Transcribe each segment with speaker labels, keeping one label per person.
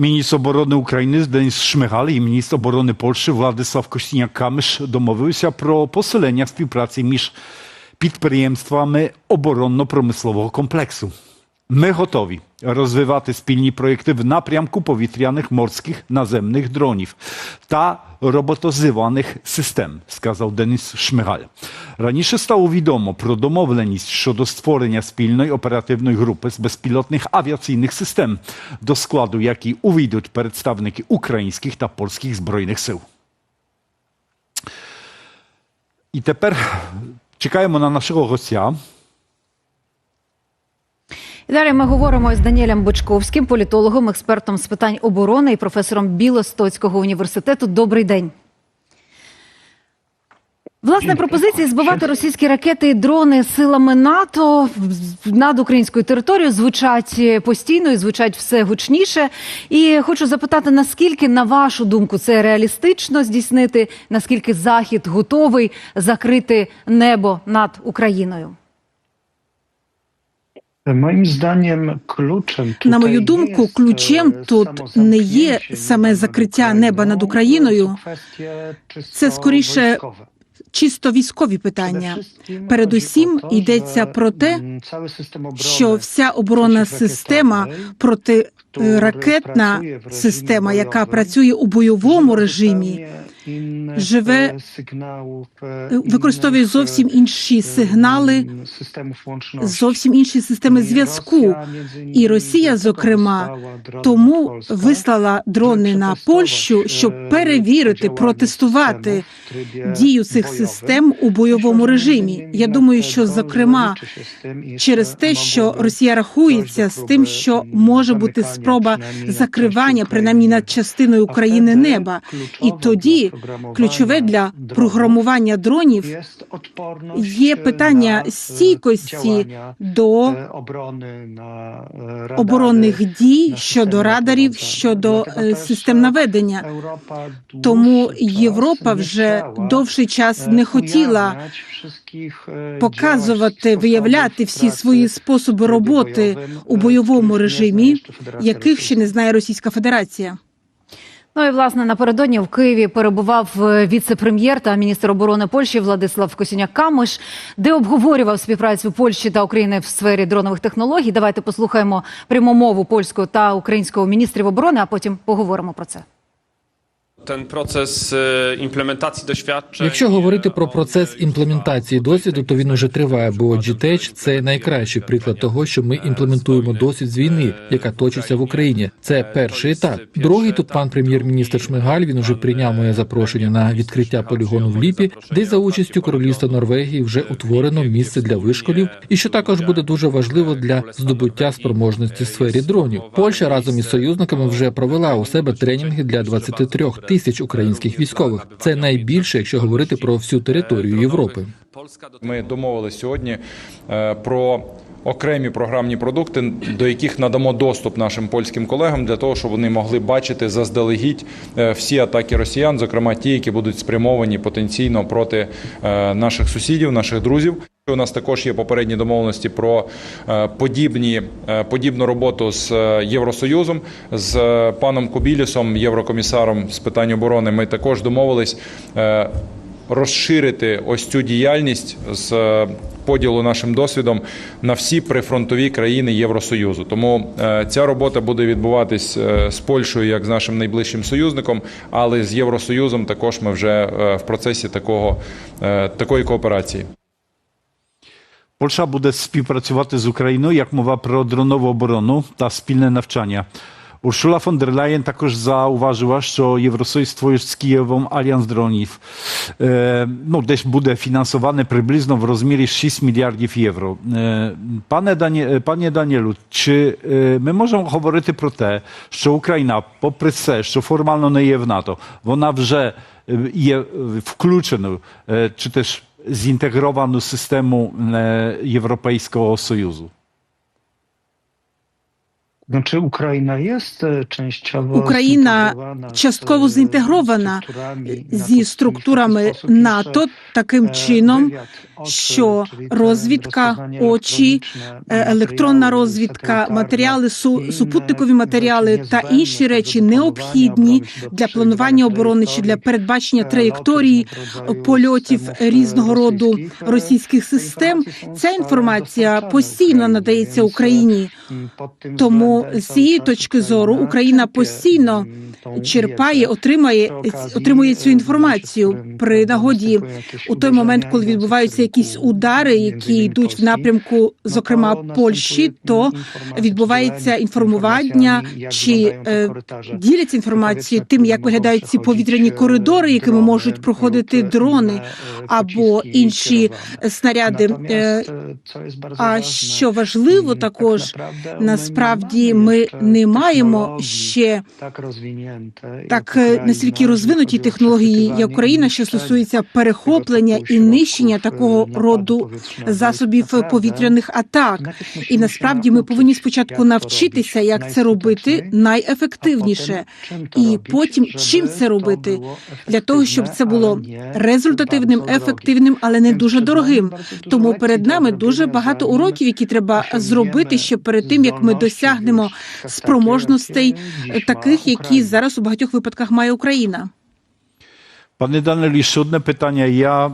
Speaker 1: Міністр оборони України Денис Шмигаль і міністр оборони Польщі Владислав Костіняк-Камиш домовилися про посилення співпраці між підприємствами оборонно-промислового комплексу. Ми готові розвивати спільні проєкти в напрямку повітряних, морських, наземних дронів та роботизованих систем, сказав Деніс Шмигаль. Раніше стало відомо про домовленість щодо створення спільної оперативної групи з безпілотних авіаційних систем, до складу якій увійдуть представники українських та польських збройних сил. І тепер чекаємо на нашого гостя.
Speaker 2: І далі ми говоримо з Даніелем Бочковським, політологом, експертом з питань оборони і професором Білостоцького університету. Добрий день. Власне, пропозиції збивати російські ракети і дрони силами НАТО над українською територією звучать постійно і звучать все гучніше. І хочу запитати, наскільки, на вашу думку, це реалістично здійснити, наскільки Захід готовий закрити небо над Україною?
Speaker 3: Zdaniem kluczem tutaj
Speaker 4: На мою думку, ключем тут не є саме закриття неба над Україною.
Speaker 3: це
Speaker 4: скоріше чисто військові питання. Передусім йдеться про те, що вся оборонна система протиракетна
Speaker 3: в режимі
Speaker 4: система, яка працює у бойовому режимі, живе, використовує зовсім інші сигнали, зовсім інші системи зв'язку. І Росія, зокрема, Тому вислала дрони на Польщу, щоб перевірити, протестувати дію цих систем у бойовому режимі. Я думаю, що зокрема через те, що Росія рахується з тим, що може бути спроба закривання принаймні над частиною України неба. І тоді ключове для програмування дронів є питання стійкості до оборонних дій щодо радарів, щодо е, систем наведення. Тому Європа вже довший час не хотіла показувати, виявляти всі свої способи роботи у бойовому режимі, яких ще не знає Російська Федерація.
Speaker 2: Ну і власне напередодні в Києві перебував е, віце-прем'єр та міністр оборони Польщі Владислав Косіняк Камиш, де обговорював співпрацю Польщі та України в сфері дронових технологій. Давайте послухаємо пряму мову польського та українського міністрів оборони, а потім поговоримо про це.
Speaker 5: Якщо говорити про процес імплементації досвіду, то він уже триває, бо GTEC – це найкращий приклад того, що ми імплементуємо досвід з війни, яка точиться в Україні. Це перший етап. Другий тут пан прем'єр-міністр Шмигаль. Він уже прийняв моє запрошення на відкриття полігону в Ліпі, де за участю королівства Норвегії вже утворено місце для вишколів, і що також буде дуже важливо для здобуття спроможності в сфері дронів. Польща разом із союзниками вже провела у себе тренінги для 23 тисяч українських військових. Це найбільше, якщо говорити про всю територію Європи.
Speaker 6: Ми домовились сьогодні е, про окремі програмні продукти, до яких надамо доступ нашим польським колегам для того, щоб вони могли бачити заздалегідь е, всі атаки росіян, зокрема ті, які будуть спрямовані потенційно проти е, наших сусідів, наших друзів. У нас також є попередні домовленості про е, подібні е, подібну роботу з е, Євросоюзом з паном Кубілісом, єврокомісаром з питань оборони. Ми також домовились розширити ось цю діяльність з поділу нашим досвідом на всі прифронтові країни Євросоюзу. Тому ця робота буде відбуватись з Польщею як з нашим найближчим союзником, але з Євросоюзом також ми вже в процесі такого такої кооперації.
Speaker 1: Польща буде співпрацювати з Україною, як мова про дронову оборону та спільне навчання. Ursula von der Leyen також зауважила, що Євросоюз створює з Києвом альянс дронів. Е, ну, десь буде фінансоване приблизно в розмірі 6 мільярдів євро. Е, пане, Дані, е, пане Даніелу, чи е, ми можемо говорити про те, що Україна, попри все, що формально не є в НАТО, вона вже е, є е, включеною, е, чи теж zintegrowany systemu e, Europejskiego Sojuzu.
Speaker 3: Znaczy Ukraina jest e, częściowo
Speaker 4: Україна частково зінтегрована зі структурами НАТО таким чином, що розвідка, очі, електронна розвідка, матеріали су, супутникові матеріали та інші речі необхідні для планування оборони чи для передбачення траєкторії польотів різного роду
Speaker 3: російських,
Speaker 4: систем. Ця інформація постійно надається Україні.
Speaker 3: тим
Speaker 4: З цієї точки зору
Speaker 3: Україна
Speaker 4: постійно черпає, отримає отримує цю інформацію при нагоді у той момент, коли відбуваються якісь удари, які йдуть в напрямку, зокрема Польщі, то відбувається інформування чи е, діляться інформацією тим, як виглядають ці повітряні коридори, якими можуть проходити дрони або інші снаряди. Е, А що важливо також, насправді ми не маємо ще
Speaker 3: так
Speaker 4: е, настільки розвинуті технології, як Україна, що стосується перехоплення і нищення такого роду засобів повітряних атак. І насправді ми повинні спочатку навчитися, як це робити найефективніше, і потім чим це робити, для того, щоб це було результативним, ефективним, але не дуже дорогим. Тому перед нами дуже багато уроків, які треба зробити ще перед тим, як ми досягнемо
Speaker 3: już
Speaker 4: спроможностей
Speaker 3: ma
Speaker 4: таких, які зараз у багатьох випадках має Україна.
Speaker 1: Пане Данилі, ще одне питання. Я,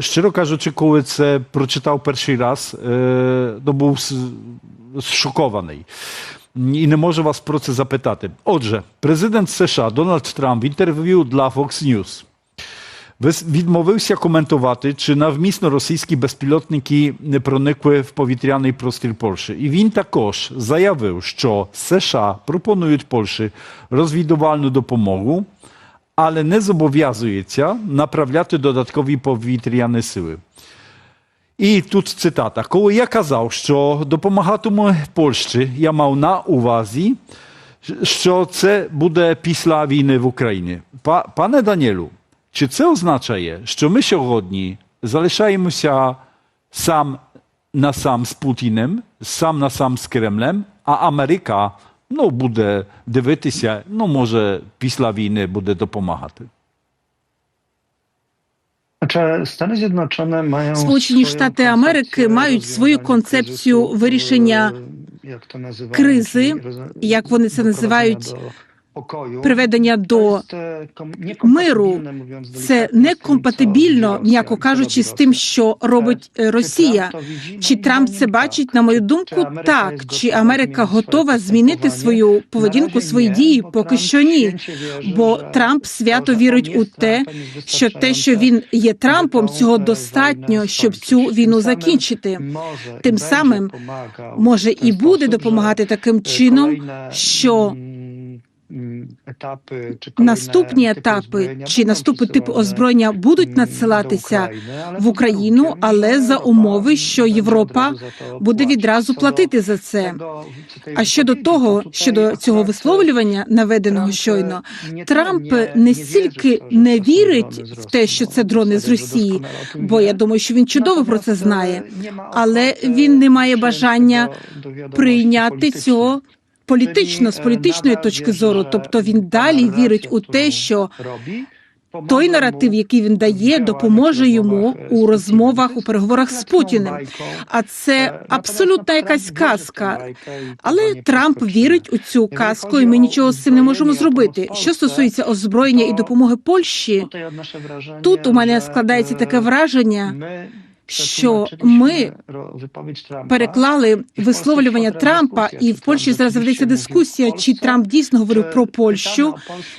Speaker 1: щиро кажучи, коли це прочитав перший раз, е, то був зшокований. І не можу вас про це запитати. Отже, президент США Дональд Трамп в інтерв'ю для Fox News відмовився коментувати, чи навмісно російські безпілотники не проникли в повітряний простір Польщі. І він також заявив, що США пропонують Польщі розвідувальну допомогу, але не зобов'язується направляти додаткові повітряні сили. І тут цитата. Коли я казав, що допомагатиму Польщі, я мав на увазі, що це буде після війни в Україні. Пане Даніелю, чи це означає, що ми сьогодні залишаємося сам на сам з Путіним, сам на сам з Кремлем, а Америка ну, буде дивитися, ну, може, після війни буде допомагати?
Speaker 3: Mają
Speaker 4: Штати Америки мають свою концепцію вирішення
Speaker 3: як то називають,
Speaker 4: кризи, як вони це називають. Приведення до
Speaker 3: е,
Speaker 4: миру. Це
Speaker 3: тим,
Speaker 4: некомпатибільно, м'яко кажучи, з тим, що робить е, Росія.
Speaker 3: То widzi?
Speaker 4: Чи Трамп це бачить? На мою думку, так. Чи Америка готова змінити свою поведінку, свої дії? Поки що ні. Бо Трамп свято вірить у те, що те, що він є Трампом, цього
Speaker 3: е,
Speaker 4: достатньо, щоб цю війну закінчити. Тим самим Може і буде допомагати таким
Speaker 3: е,
Speaker 4: чином, що наступні етапи чи
Speaker 3: будуть
Speaker 4: наступні типи
Speaker 3: присилені,
Speaker 4: озброєння будуть надсилатися в Україну, але за умови, що Європа буде відразу платити за це. А щодо того, щодо цього висловлювання, наведеного щойно, Трамп не стільки не вірить в те, що це дрони з Росії, бо я думаю, що він чудово про це знає,
Speaker 3: е,
Speaker 4: але він не має бажання прийняти цього політично з політичної точки зору. Тобто він далі вірить у те, що той наратив, який він дає, допоможе йому у розмовах, у переговорах з Путіним. А це абсолютна якась казка. Але Трамп вірить у цю казку, і ми нічого з цим не можемо зробити. Що стосується озброєння і допомоги Польщі, тут у мене складається таке враження, що ми переклали висловлювання Трампа, і в Польщі зараз ведеться дискусія, чи Трамп дійсно говорив про Польщу,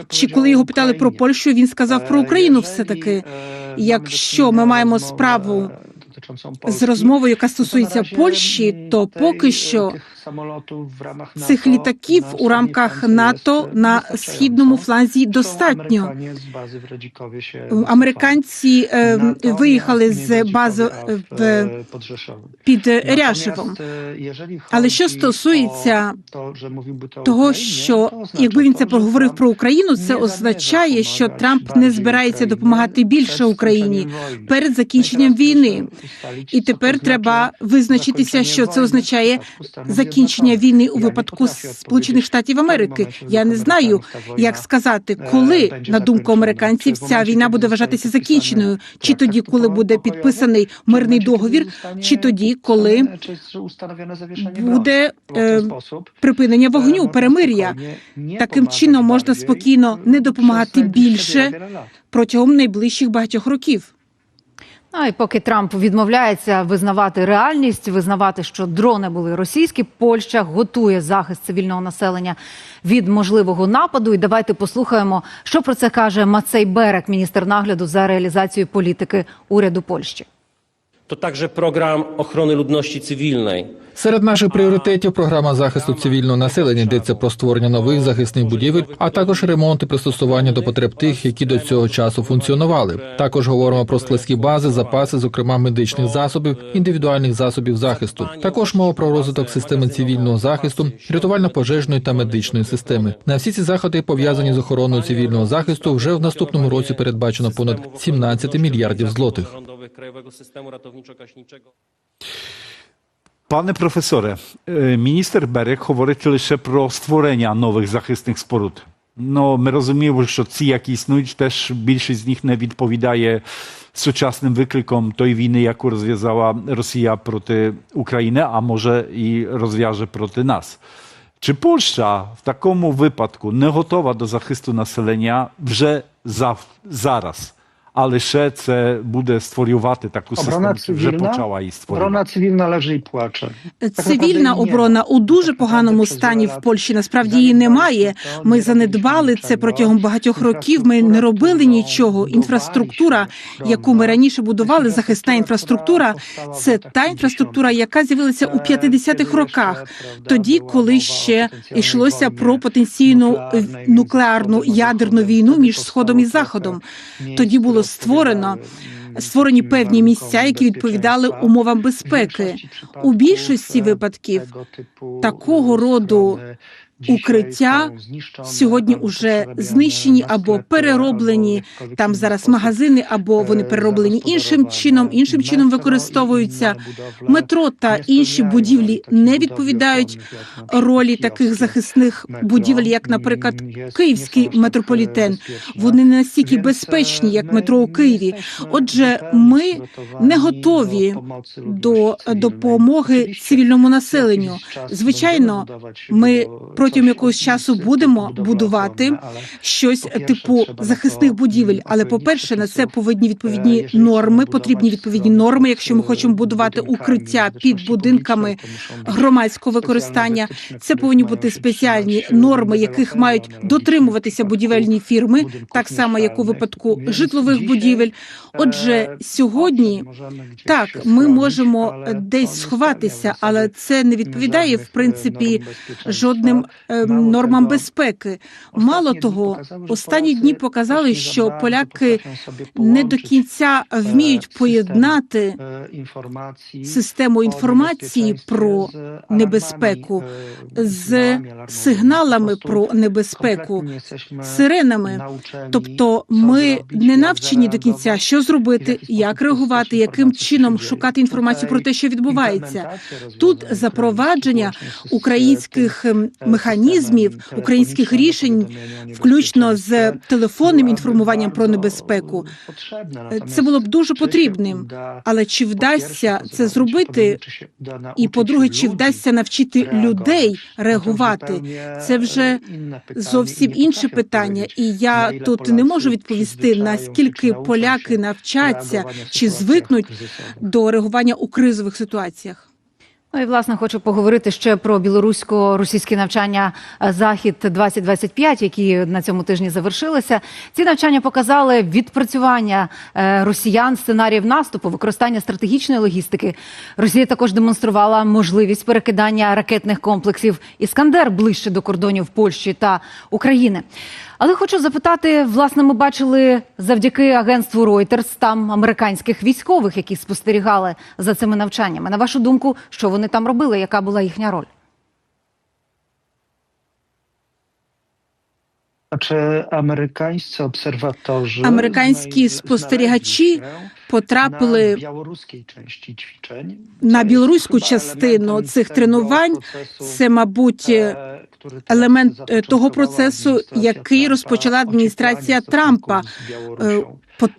Speaker 4: чи коли його питали про Польщу, він сказав про Україну все таки. Якщо ми маємо справу з розмовою, яка стосується Польщі, то поки що цих літаків у рамках НАТО на східному фланзі достатньо. Американці виїхали з бази в під Ряшевом. Але що стосується того, що якби він це проговорив про Україну, це означає, що Трамп не збирається допомагати більше Україні перед закінченням війни. І тепер треба визначитися, що це означає закінчення війни у випадку Сполучених Штатів Америки. Я не знаю, як сказати, коли на думку американців ця війна буде вважатися закінченою, чи тоді, коли буде підписаний мирний договір, чи тоді, коли буде е, припинення вогню, перемир'я. Таким чином можна спокійно не допомагати більше протягом найближчих багатьох років.
Speaker 2: Ну і поки Трамп відмовляється визнавати реальність, визнавати, що дрони були російські, Польща готує захист цивільного населення від можливого нападу. І давайте послухаємо, що про це каже Мацей Берек, міністр нагляду за реалізацією політики уряду Польщі.
Speaker 7: To także program ochrony ludności cywilnej.
Speaker 5: Серед наших пріоритетів програма захисту цивільного населення йдеться про створення нових захисних будівель, а також ремонт і пристосування до потреб тих, які до цього часу функціонували. Також говоримо про складські бази, запаси, зокрема медичних засобів, індивідуальних засобів захисту. Також мова про розвиток системи цивільного захисту, рятувально-пожежної та медичної системи. На всі ці заходи пов'язані з охороною цивільного захисту. Вже в наступному році передбачено понад 17 мільярдів злотих.
Speaker 1: Пане професоре, е, міністр Берег говорить лише про створення нових захисних споруд. Ну, ми розуміємо, що ці, які існують, теж більшість з них не відповідає сучасним викликам тої війни, яку розв'язала Росія проти України, а може і розв'яже проти нас. Чи Польща в такому випадку не готова до захисту населення а лише це буде створювати таку
Speaker 3: Оборона
Speaker 1: систему, чи вже
Speaker 3: цивільна,
Speaker 1: почала її створювати?
Speaker 3: Оборона цивільна leży і плаче.
Speaker 4: Цивільна оборона у дуже поганому стані в Польщі. Насправді її немає. Ми занедбали це протягом багатьох років. Ми не робили нічого. Інфраструктура, яку ми раніше будували, захисна інфраструктура, це та інфраструктура, яка з'явилася у 50-х роках, тоді, коли ще йшлося про потенційну е, нуклеарну ядерну війну між сходом і заходом. Тоді було створено створені певні місця, які відповідали умовам безпеки. У більшості випадків такого роду укриття сьогодні уже знищені або перероблені. Там зараз магазини, або вони перероблені іншим чином, іншим чином використовуються. Метро та інші будівлі не відповідають ролі таких захисних будівель, як, наприклад, київський метрополітен. Вони не настільки безпечні, як метро у Києві. Отже, ми не готові до допомоги цивільному населенню. Звичайно, ми протягом якогось часу будемо будувати щось типу захисних будівель. Але по-перше, на це повинні відповідні норми. Потрібні відповідні норми, якщо ми хочемо будувати укриття під будинками громадського використання. Це повинні бути спеціальні норми, яких мають дотримуватися будівельні фірми, так само як у випадку житлових будівель. Отже, сьогодні так ми можемо десь сховатися, але це не відповідає в принципі жодним е, нормам безпеки. Мало того, останні дні показали, що поляки не до кінця вміють поєднати систему інформації про небезпеку з сигналами про небезпеку, сиренами. Тобто, ми не навчені до кінця, що зробити, як реагувати, яким чином шукати інформацію про те, що відбувається. Тут запровадження українських ем, механізмів, українських рішень, включно з телефонним інформуванням про небезпеку. Це було б дуже потрібним. Але чи вдасться це зробити? І по-друге, чи вдасться навчити людей реагувати? Це вже зовсім інше питання, і я тут не можу відповісти наскільки поляки навчаться чи звикнуть до реагування у кризових ситуаціях.
Speaker 2: Ну і власне хочу поговорити ще про білорусько-російські навчання е, Захід 2025 які на цьому тижні завершилися. Ці навчання показали відпрацювання е, росіян сценаріїв наступу, використання стратегічної логістики. Росія також демонструвала можливість перекидання ракетних комплексів Іскандер ближче до кордонів Польщі та України. Але хочу запитати, власне, ми бачили завдяки агентству Reuters там американських військових, які спостерігали за цими навчаннями. На вашу думку, що вони там робили? Яка була їхня роль?
Speaker 3: Że amerykańscy obserwatorzy
Speaker 4: Американські спостерігачі потрапили
Speaker 3: на
Speaker 4: білоруську частину цих тренувань. Це, мабуть,
Speaker 3: е,
Speaker 4: елемент е, того процесу, який розпочала адміністрація Трампа. Е,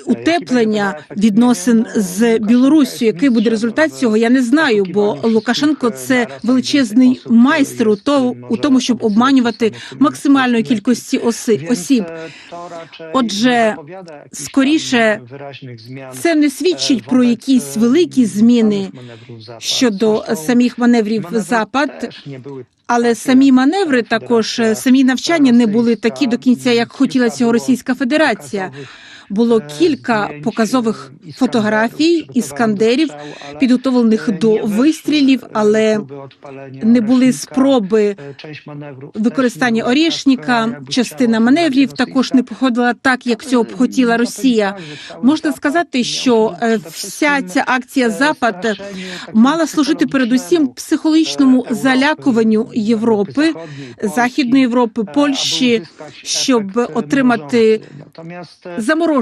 Speaker 4: Утеплення відносин з Білоруссю. Який буде результат цього? Я не знаю, бо Лукашенко це величезний майстер у то у тому, щоб обманювати максимальної кількості оси осіб. Отже, скоріше, Це не свідчить про якісь великі зміни щодо самих маневрів Запад, але самі маневри також е, самі навчання не були такі до кінця, як хотіла цього Російська Федерація. Було кілька показових фотографій іскандерів, підготовлених до вистрілів, але не були спроби використання орішника. Частина маневрів також не походила так, як цього б хотіла Росія. Можна сказати, що е, вся ця акція Запад мала служити передусім психологічному залякуванню Європи, Західної Європи, Польщі, щоб отримати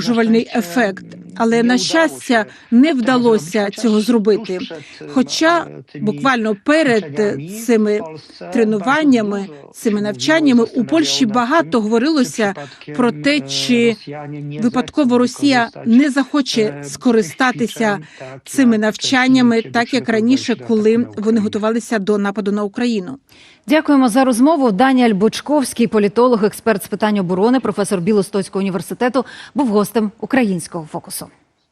Speaker 4: заморожувальний ефект. Але на щастя не вдалося цього зробити. Хоча буквально перед цими тренуваннями, цими навчаннями у Польщі багато говорилося про те, чи випадково Росія не захоче скористатися цими навчаннями, так як раніше, коли вони готувалися до нападу на Україну.
Speaker 2: Дякуємо за розмову. Даніель Бочковський, політолог, експерт з питань оборони, професор Білостоцького університету, був гостем українського фокусу.